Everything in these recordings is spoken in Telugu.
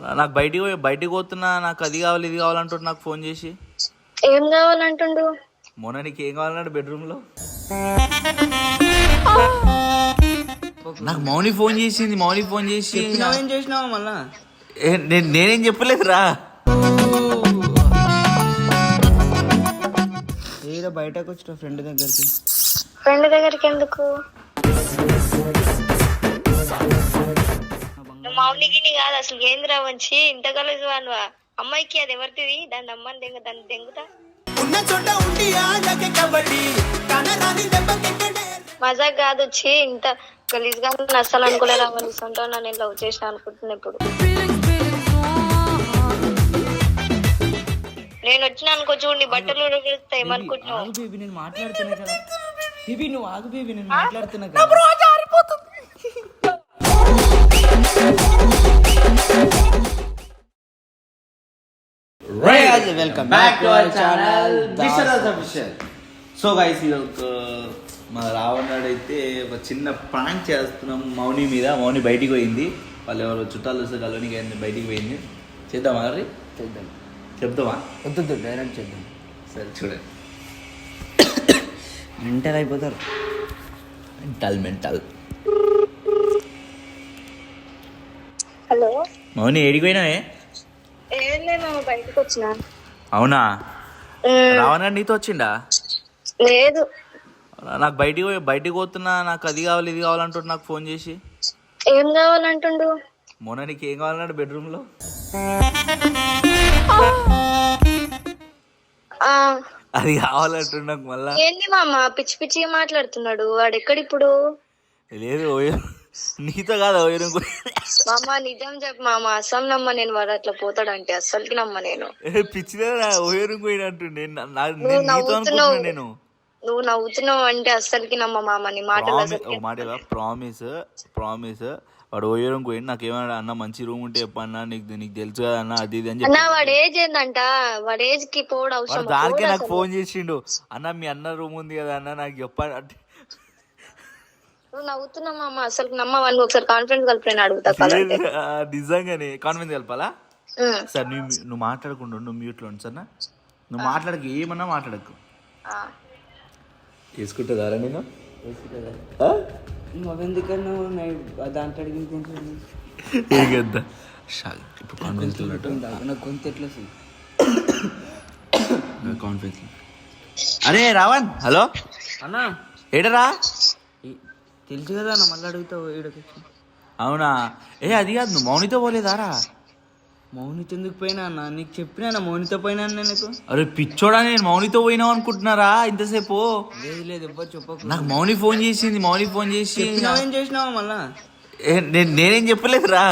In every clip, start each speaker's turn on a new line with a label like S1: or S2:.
S1: నాకు బయటికి పోయి బయటికి పోతున్నా నాకు అది కావాలి ఇది కావాలంటుండు నాకు ఫోన్ చేసి.
S2: ఏం కావాలంటుండు?
S1: మొన్న నీకు ఏం కావాలన్నాడు బెడ్రూమ్లో నాకు మౌని ఫోన్ చేసింది మౌని ఫోన్ చేసి.
S3: ఏం చేసినావా మళ్ళా?
S1: నేను- నేనేం చెప్పలేదురా.
S3: ఏదో బయటకు వచ్చిన ఫ్రెండ్ దగ్గరికి.
S2: ఫ్రెండ్ దగ్గరికి ఎందుకు? మౌనికి నీ కాదు అసలు ఏంది రా వచ్చి ఇంత కలిసి వానువా అమ్మాయికి అది ఎవరిది దాని అమ్మని దెంగ దాన్ని దెంగుతా మజాక్ కాదు వచ్చి ఇంత గలీజ్గా అనుకోలేరా వాళ్ళు సొంతంగా నేను లవ్ చేసిన అనుకుంటున్నా ఇప్పుడు నేను వచ్చిన అనుకో చూడు నీ బట్టలు ఉడకలుస్తా ఏమనుకుంటున్నావు
S3: ఆగు బేబీ నేను మాట్లాడుతున్నా కదా బేబీ నువ్వు ఆగు బేబీ నేను మాట్లాడుతున్నా కదా welcome back to our channel
S1: so guys ఇది ఒక మా రావణాడు అయితే ఒక చిన్న ప్రాంక్ చేస్తున్నాం. మౌని మీద మౌని బయటికి పోయింది. వాళ్ళు ఎవరు చుట్టాలు వస్తే కలవనికి అయింది బయటికి పోయింది. చేద్దామా మరి?
S3: చేద్దాం.
S1: చెప్తామా
S3: వద్దు డైరెక్ట్ చేద్దాం.
S1: సరే చూడండి.
S3: మెంటల్ అయిపోతారు.
S1: Mental mental
S2: hello.
S1: మౌని ఏడికి పోయినావే?
S2: ఏం లేదు బయటకు వచ్చిన.
S1: అవునా? రావణాడు నీతో వచ్చిండా?
S2: లేదు.
S1: నాకు బయటికి పోయి బయటికి పోతున్నా నాకు అది కావాలి ఇది కావాలంటుండు నాకు ఫోన్ చేసి.
S2: ఏం కావాలంటుండు?
S1: మొన్న నీకు ఏం కావాలన్నాడు
S2: బెడ్రూమ్లో
S1: అది కావాలంటుండు నాకు మళ్ళా.
S2: ఏంది మామ పిచ్చి పిచ్చిగా మాట్లాడుతున్నాడు వాడు ఎక్కడిప్పుడు
S1: లేదు ఓయో నీతో కాదు ఓయో
S2: మామ నిజం చెప్పు మామ. అస్సలు నమ్మ నేను వాడు అట్లా పోతాడంటే అస్సలకి నమ్మ నేను.
S1: పిచ్చిదా ఓయో పోయినట్టుండే నా- నా-
S2: నువ్వు
S1: నేను నీతో
S2: నువ్వు నవ్వుతున్నావు అంటే అస్సలకి నమ్మ మామ. నీ మాటలు
S1: ప్రామిస్
S2: అసలుకి
S1: ఒక మాట ప్రామిస్ ప్రామిస్ వాడు ఓయరం పోయింది నాకు ఏమన్నా అన్న మంచి రూమ్ ఉంటే చెప్పన్నా నీకు నీకు తెలుసు కదా అన్న అది ఇది అని చెప్పి
S2: వాడు ఏజ్ ఏందంట? వాడు ఏజ్కి పోవడం అవసరం
S1: దానికే నాకు ఫోన్ చేసిండు. అన్న మీ అన్న రూమ్ ఉంది కదా అన్న నాకు చెప్పాను అంటే
S2: నువ్వు నవ్వుతున్నావు మామ అసలు నమ్మ వాడిని ఒకసారి కాన్ఫిడెన్స్ కలిపి అడుగుతా
S1: నిజంగానే కాన్ఫిడెన్స్ కలపాలా. సార్ నువ్వు నువ్వు మాట్లాడకుండా నువ్వు మ్యూట్లో ఉండు సరేనా? నువ్వు మాట్లాడకు ఏమన్నా మాట్లాడకు.
S2: ఆ.
S1: వేసుకుంటుందారా నేను?
S3: దాంట్లో అడిగింది
S1: ఇప్పుడు కాన్ఫిడెన్స్ ఉన్నట్టు.
S3: నాకు గొంతు ఎట్లా
S1: కాన్ఫిడెన్స్ అరే రావణ్ హలో?
S3: అన్నా?
S1: ఏడరా?
S3: తెలుసు కదా అన్న మళ్ళీ అడుగుతావు ఈడకి.
S1: అవునా? ఏ అది కాదు నువ్వు మౌనితో పోలేదారా?
S3: మౌనితో ఎందుకు పోయినా అన్న? నీకు చెప్పినా మౌనితో పోయినా అన్న నీకు?
S1: అరే పిచ్చోడా నేను మౌనితో పోయినావు అనుకుంటున్నారా ఇంతసేపు?
S3: లేదు లేదు ఎవ్వరు చెప్పకు.
S1: నాకు మౌని ఫోన్ చేసింది మౌని ఫోన్ చేసి
S3: ఏం చేసినావా మళ్ళా?
S1: నేనేం చెప్పలేదురా?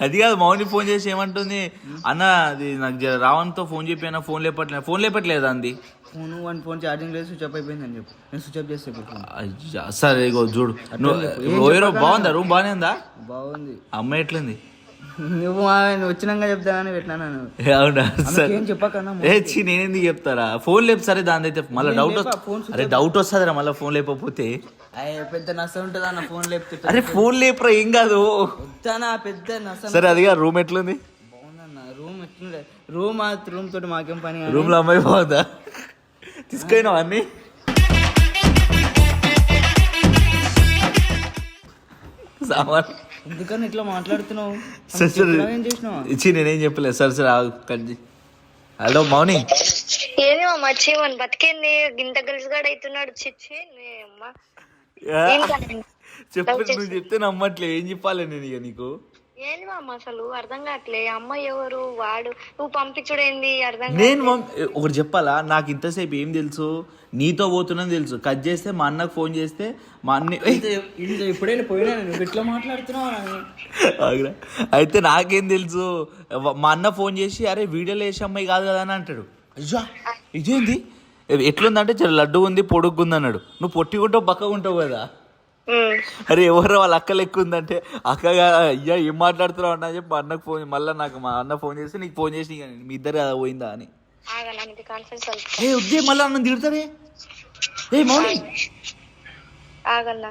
S1: అది కాదు మౌని ఫోన్ చేసి ఏమంటుంది? అన్న అది నాకు రావణ్తో ఫోన్ చెప్పి ఫోన్ లేపట్లేదు ఫోన్ లేపట్లేదు అంది?
S3: ఫోన్ వన్ ఫోన్ ఛార్జింగ్ లేదు స్విచ్ ఆఫ్ అయిపోయింది అని చెప్పు. నేను స్విచ్ ఆఫ్ చేస్తే
S1: సరే ఇగో చూడు. నువ్వు బాగుందా? రూమ్ బాగానే ఉందా?
S3: బాగుంది.
S1: అమ్మాయి ఎట్లుంది?
S3: నువ్వు ఆ- నువ్వు వచ్చినాక చెప్తానని పెట్టినా నేను
S1: అవునా? సరే
S3: ఏం చెప్పకన్నా
S1: ఏ చి నేనెందుకు చెప్తారా? ఫోన్ లేపు సరే దాని అయితే మళ్ళీ డౌట్
S3: లేపా, phone
S1: అరే డౌట్ వస్తుందిరా మళ్ళీ ఫోన్ లేకపోతే
S3: పెద్ద నస ఉంటుంది అన్న ఫోన్ లేపితే
S1: అరే ఫోన్ లేపురా ఏం కాదు.
S3: వద్దానా పెద్ద నస
S1: సరే అదిగా రూమ్ ఎట్లుంది?
S3: బాగుందన్న రూమ్ ఎట్లుండే? రూమ్ ఆ రూమ్ తోటి మాకేం పని కానీ.
S1: రూమ్లో అమ్మాయి బాగుందా? తీసుకెళ్ళినావు అన్ని? సామాన్.
S3: ఎందుకని ఇట్లా మాట్లాడుతున్నావు?
S1: సరే ఇచ్చి నేనేం చెప్పలేదు. సరే సరే కట్. హలో మౌని.
S2: వచ్చి వాడిని బతికేంది? గింత గలిసిగాడు అవుతున్నాడు. చిచ్చి.
S1: చెప్పు నువ్వు చెప్తే నమ్మట్లే. ఏం చెప్పాలి నేను ఇక నీకు?
S2: ఏంది మామ అసలు? అర్థం కావట్లే అమ్మాయి ఎవరు? వాడు. నువ్వు పంపించుడేంది? అర్థం
S1: నేను మమ్- ఒకటి చెప్పాలా? నాకు ఇంతసేపు ఏం తెలుసు? నీతో పోతున్నది తెలుసు. కట్ చేస్తే మా అన్నకు ఫోన్ చేస్తే మా అన్న ఏయ్,
S3: ఇంత ఇప్పుడే పోయినా నువ్వు ఎట్లా మాట్లాడుతున్నావు అని.
S1: ఆగురా. అయితే నాకేం తెలుసు? వ- మా అన్న ఫోన్ చేసి అరే వీడియోలో వేసే అమ్మాయి కాదు కదా అని అంటాడు. అయ్యా! ఇదేంది? ఎట్లుందంటే చాలా లడ్డు ఉంది పొడుగు ఉంది అన్నాడు. నువ్వు పొట్టిగుంటావు బక్కగా ఉంటావు కదా. అరే ఎవరో వాళ్ళ అక్క లెక్క ఉందంటే అక్కగా అయ్యా ఏం మాట్లాడుతున్నావు అన్న చెప్పి అన్నకు ఫోన్ మళ్ళీ నాకు మా అన్న ఫోన్ చేస్తే నీకు ఫోన్ చేసి "ఇక మీ ఇద్దరు కదా పోయిందా అని. ఏ వద్దే మళ్ళీ అన్న తిడతారే? ఏ మౌని?
S2: ఆగన్నా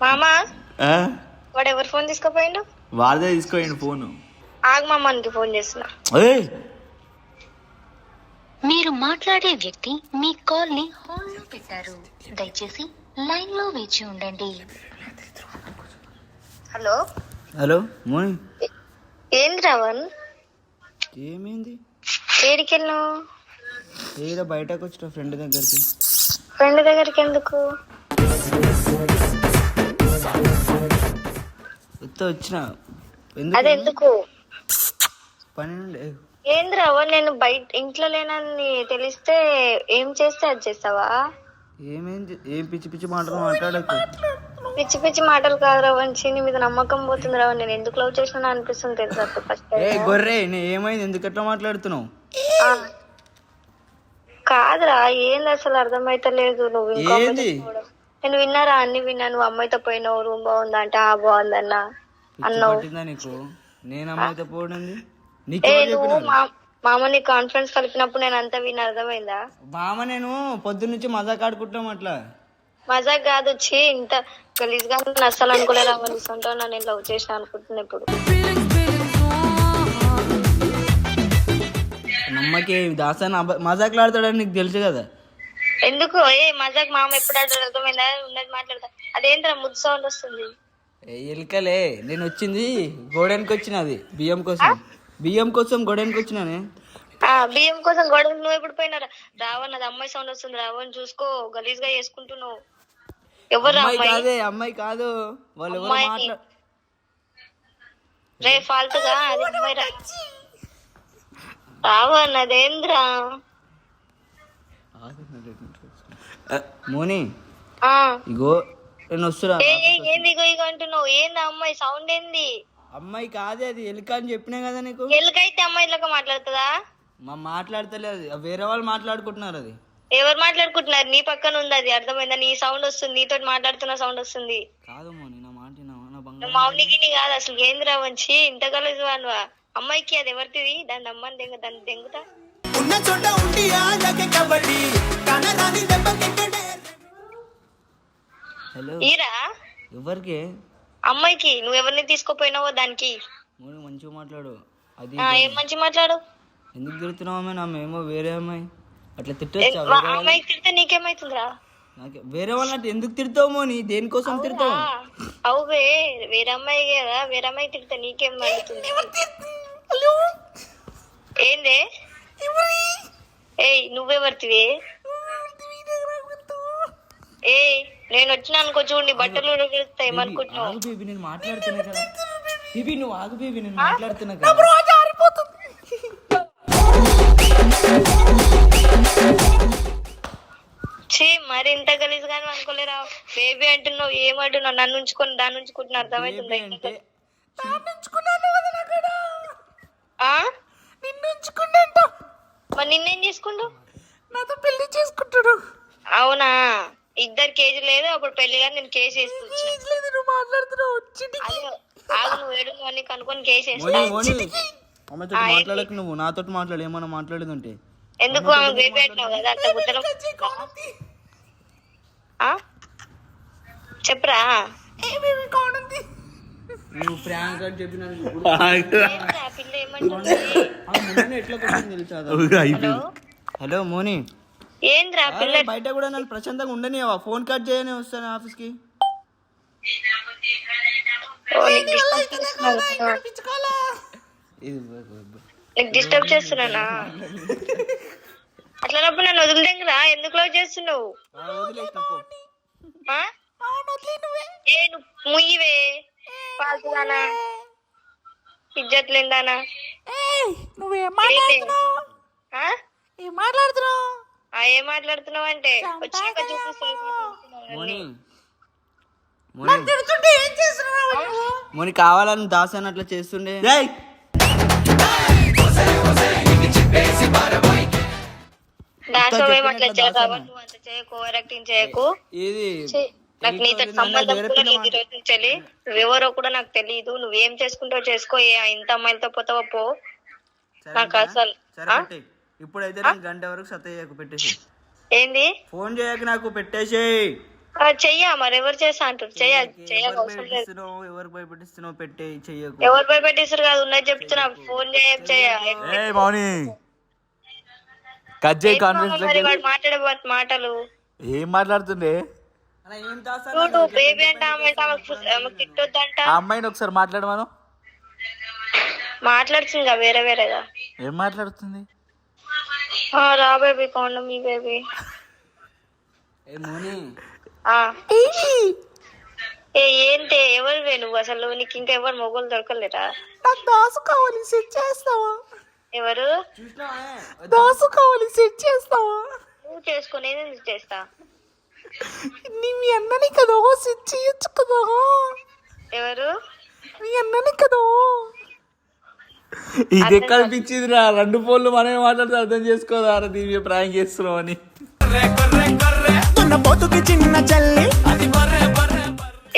S2: మామా? వాడు ఎవరు ఫోన్ తీసుకుపోయిండు?
S1: వాడిదే తీసుకోండి ఫోను.
S2: ఆగు మామానికి ఫోన్ చేస్తున్నా.
S4: మీరు మాట్లాడే వ్యక్తి మీ కాల్ని హోల్డ్ పెట్టారు. దయచేసి లైన్లో వేచి ఉండండి.
S2: హలో?
S3: హలో
S2: ఏంది రావణ్?
S3: ఏమైంది?
S2: ఏడికి వెళ్ళినావు
S3: ఏదో బయటకు వచ్చిన ఫ్రెండ్ దగ్గరికి.
S2: ఫ్రెండ్ దగ్గరికి ఎందుకు?
S3: వస్తే వచ్చిన.
S2: అది
S3: ఎందుకు పని నుండి
S2: ఏంది రావణ్ నేను బయట ఇంట్లో లేనని తెలిస్తే ఏం చేస్తే అది చేస్తావా?
S3: ఏమైంది ఏం పిచ్చి పిచ్చి మాటలు మాట్లాడకు.
S2: పిచ్చి పిచ్చి మాటలు కాదు రావణ్ నీ మీద నమ్మకం పోతుంది రావణ్ నేను ఎందుకు లవ్ చేసినా అనిపిస్తుంది తెలుసా ఫస్ట్
S3: ఏ గొర్రె నే ఏమైంది? ఎందుకు అట్లా మాట్లాడుతున్నావు?
S2: కాదురా ఏంది అసలు అర్థమైతలేదు. నువ్వు ఇంకో
S3: ఏంది?
S2: పోవడం. నేను విన్నారా? అన్ని విన్నా నువ్వు అమ్మాయితో పోయినావు రూమ్ బాగుందా అంటే ఆ బాగుందన్న. అన్నావు.
S3: నేను అమ్మాయితో పోవడంది నీకు
S2: మామ నీ కాన్ఫరెన్స్ కలిపినప్పుడు నేను అంతా విని అర్థమైందా?
S3: బామ్మ నేను పొద్దున్న నుంచి మజాక్ ఆడుకుంటాం అట్లా.
S2: మజాక్ కాదు వచ్చి ఇంత గలీజ్గా నేను అస్సలు అనుకోలేదు? అవన్నీ సొంత నేను లవ్ చేసిన అనుకుంటున్నా ఇప్పుడు.
S3: నమ్మకి అబ్బ- మజాక్లు ఆడతాడని నీకు తెలుసు కదా.
S2: ఎందుకు? ఏ మజాక్ మామ ఎప్పుడు ఆడారు అర్థమైందా? ఉన్నది మాట్లాడతా. అదేంట్రా ముద్దు సౌండ్ వస్తుంది.
S3: ఏ ఎలుకలే నేను వచ్చింది గోడెనికి వచ్చిన అది బియ్యం కోసం. బియ్యం కోసం గోడెనికి వచ్చినానే?
S2: బియ్యం కోసం గొడవ నువ్వు ఎప్పుడు పోయినారా? రావణ్ అది అమ్మాయి సౌండ్ వస్తుంది రావణ్ చూసుకో గలీజ్గా చేసుకుంటున్నావు. ఎవరు
S3: కాదే అమ్మాయి కాదు. వాళ్ళు ఎవరు
S2: అమ్మాయి.
S3: మాట్లా
S2: రే ఫాల్తుగా అది అమ్మాయి రా. రావణ్ అదేంద్రా
S3: మోని. ఇగో నేను వస్తున్నా.
S2: ఏంది ఇగో ఇగో అంటున్నావు? ఏంది అమ్మాయి? సౌండ్ ఏంది?
S3: అమ్మాయి కాదే అది. ఎలుక అని చెప్పినా కదా నీకు?
S2: ఎలుకైతే అమ్మాయిలాగా మాట్లాడుతుందా?
S3: మా మాట్లాడతలేదు. వేరే వాళ్ళు మాట్లాడుకుంటున్నారు అది.
S2: ఎవరు మాట్లాడుకుంటున్నారు? నీ పక్కన ఉంది అది. అర్థమైందా? నీ సౌండ్ వస్తుంది. నీతో మాట్లాడుతున్న సౌండ్ వస్తుంది.
S3: కాదు మోని నా మాట వినవా? నా
S2: నువ్వు
S3: బంగారం
S2: మౌనికి నీ కాదు అసలు. ఏందిరా వంచి ఇంత కలిసి వానువా అమ్మాయికి అది ఎవరిది దాని అమ్మని దెంగ దాన్ని దెంగుతా.
S5: ఉన్న చోట ఉండి ఆడకే కబడ్డీ. కనరాని దెబ్బకెక్కడే
S3: హలో
S2: ఈరా?
S3: ఎవరికి?
S2: అమ్మాయికి నువ్వు ఎవరిని తీసుకుపోయినావో దానికి?
S3: మోని మంచిగా మాట్లాడు. అది
S2: ఏం మంచి మాట్లాడు?
S3: ఎందుకు తిడుతున్నావు ఆమె నా మేమో వేరే అమ్మాయి. అట్లా తిట్టొచ్చా?
S2: అమ్మాయికి తిడితే నీకేమైతుందిరా?
S3: నాకే వేరే వాళ్ళని అట్లా ఎందుకు తిడతావు మోని? దేనికోసం తిడతావు?
S2: అవువే వేరే అమ్మాయి కదా వేరే అమ్మాయి తిడితే నీకేం ఏందే? ఏయ్ నువ్వెవరితివి? ఏయ్ నేను వచ్చిన అనుకో చూడు నీ బట్టలు ఉడగిస్తాయి ఏమనుకుంటున్నావు?
S3: ఆగు బేబీ నేను మాట్లాడుతున్నా కదా. బేబీ నువ్వు ఆగు బేబీ నేను మాట్లాడుతున్నా కదా.
S2: ఛీ మరి ఇంత గలీజ్ గాని అనుకోలేరా? బేబీ అంటున్నావు ఏమంటున్నావు నన్ను ఉంచుకొని దాన్ని ఉంచుకుంటున్నా అర్థమవుతుందా? మరి నిన్నేం చేసుకుండు?
S1: నాతో పెళ్ళి చేసుకుంటాడు.
S2: అవునా? ఇద్దరు కేజీ లేదు అప్పుడు పెళ్ళి కానీ నేను కేసు
S1: నువ్వు మాట్లాడుతున్నావు?
S2: ఆగు నువ్వు అని కనుక్కొని కేసు వేస్తా
S3: మోని మోని. అమ్మతో మాట్లాడకు నువ్వు నాతో మాట్లాడు ఏమన్నా మాట్లాడేది ఉంటే
S2: ఎందుకు ఆమె బేబీ పెట్టినావు కదా అంత గుద్దలం? ఆ? చెప్పురా.
S3: నువ్వు ప్రాంక్ అని చెప్పిన
S2: ఏంట్రా, ఆ పిల్ల ఏమంటుంది?
S3: ఎట్లా కొట్టింది తెలుసా? అది?
S2: హలో?
S3: హలో మోని.
S2: ఏంద్రా పిల్ల
S3: బయట కూడా నన్ను ప్రశాంతంగా ఉండనివా ఫోన్ కట్ చేయని వస్తాను
S2: చేస్తున్నానా?
S3: బ-
S2: నీకు డిస్టర్బ్ చేస్తున్నానా? అట్లనప్పుడు నన్ను వదిలిదేంగరా ఎందుకు లవ్ చేస్తున్నావు? ఏ నువ్వు ముయ్యివే. పాల్తుదానా ఇజ్జత్ లేదానా
S1: నువ్వేం మాట్లాడుతున్నావు?
S2: ఆ, ఏం మాట్లాడుతున్నావు అంటే వచ్చాక
S3: మోని. కావాలని దాసాన్ని అట్లా చేస్తుండే.
S2: దాసం ఏం అట్లా
S3: చెప్పినట్టు
S2: చేయకు
S3: దాసాను.
S2: నువ్వు అంత చేయకు ఓవర్ యాక్టింగ్ చేయకు
S3: ఇది
S2: ఛీ, నాకు నీతో
S3: నన్ను
S2: సంబంధం
S3: వేరే
S2: కూడా నాకు తెలియదు నువ్వేం చేసుకుంటావో చేసుకో. ఏ ఇంత అమ్మాయిలతో పోతావో పో.
S3: సరే
S2: నాకు? అసలు.
S3: ఇప్పుడైతే నేను గంట వరకు సత్తయ్యకు పెట్టేసి
S2: ఏంది?
S3: ఫోన్ చేయక నాకు పెట్టేసి
S2: ఆ, చెయ్యా మరి ఎవరు చేస్తా అంటారు? చెయ్యాలి చెయ్యాలి
S3: ఎవరు భయపెట్టిస్తున్నావు పెట్టే చెయ్యకు.
S2: ఎవరు భయపెట్టేసారు కాదు ఉన్నది చెప్తున్నా. ఫోన్ చేయ
S1: మౌని. కట్ చేయి కాన్ఫరెన్స్
S2: మాట్లాడే మాటలు?
S1: ఏం మాట్లాడుతుండే? అమ్మాయిని ఒకసారి మాట్లాడమను.
S2: మాట్లాడుతుంది కదా వేరే వేరేగా.
S1: ఏం మాట్లాడుతుంది?
S2: రా బేబీ కొండ మీ బేబీ
S3: ఏ మోని
S2: ఆ. ఏ ఏంటి ఎవరు నువ్వు అసలు నీకు ఇంకా ఎవరు మొగోలు దొరకలేరా
S1: నాకు దాసు కావాలి సెట్ చేస్తావా
S2: ఎవరు
S1: దాసు కావాలి సెట్ చేస్తావా
S2: నువ్వు చేసుకుని నేను చేస్తా
S1: నీ మీ అన్నని కదా సెట్ చేయొచ్చు కదా
S2: ఎవరు
S1: మీ అన్నని కదా ఇది కనిపించింది రా రెండు ఫోన్లు మనమే మాట్లాడితే అర్థం చేసుకోదా? దీని మీద ప్రాంక్ చేస్తున్నాం అని
S5: తున్న పోతుకి చిన్న చల్లి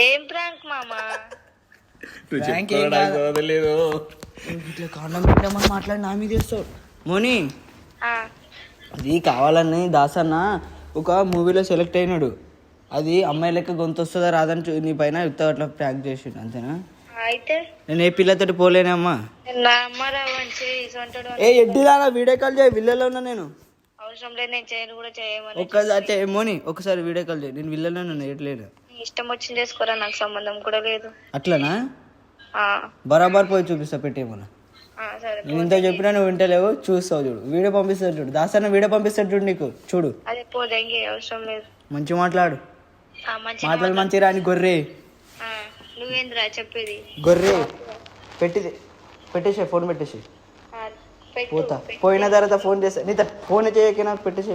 S2: ఏం ప్రాంక్ మామా
S3: Prank ఏం కాదు.
S1: వదలేదు
S3: ఇట్లా కాండం పెట్టామని మాట్లాడి నా మీద చేస్తావు. మోని అది కావాలని దాసన్న ఒక మూవీలో సెలెక్ట్ అయినాడు. అది అమ్మాయి లెక్క గొంతు వస్తుందా రాదని చూ- నీ పైన యుద్ధ అట్లా ప్రాంక్ చేసిండు అంతేనా?
S2: అయితే?
S3: నేను ఏ పిల్లతోటి పోలేనమ్మా ఏ ఎడ్డిదానా వీడియో కాల్ చేయి విల్లలో ఉన్నా నేను.
S2: అవసరం లేదు నేను చేయను కూడా చేయమని
S3: ఒక్కసారి చేయి మోని ఒకసారి వీడియో కాల్ చేయి. నేను విల్లలో ఉన్నా ఎట్లేను
S2: ఇష్టం వచ్చింది చేసుకోరా నాకు సంబంధం కూడా లేదు.
S3: అట్లనా? బరాబర్ పోయి చూపిస్తా పెట్టేమన్నా నేను ఇంత చెప్పినా నువ్వు వింటలేవు చూస్తావు చూడు. వీడియో పంపిస్తాడు చూడు. దాసన్న వీడియో పంపిస్తాడు చూడు నీకు చూడు.
S2: అదే పోదెంగి అవసరం లేదు.
S3: మంచి మాట్లాడు. మాట్లాడు. మంచి రాని గొర్రె.
S2: నువ్వేంద్రా చెప్పేది?
S3: గొర్రె పెట్టి పెట్టేసే ఫోన్ పెట్టేసి పోతా. పోయిన తర్వాత ఫోన్ చేస్తా. నీతో ఫోన్ చేయక నాకు పెట్టేసి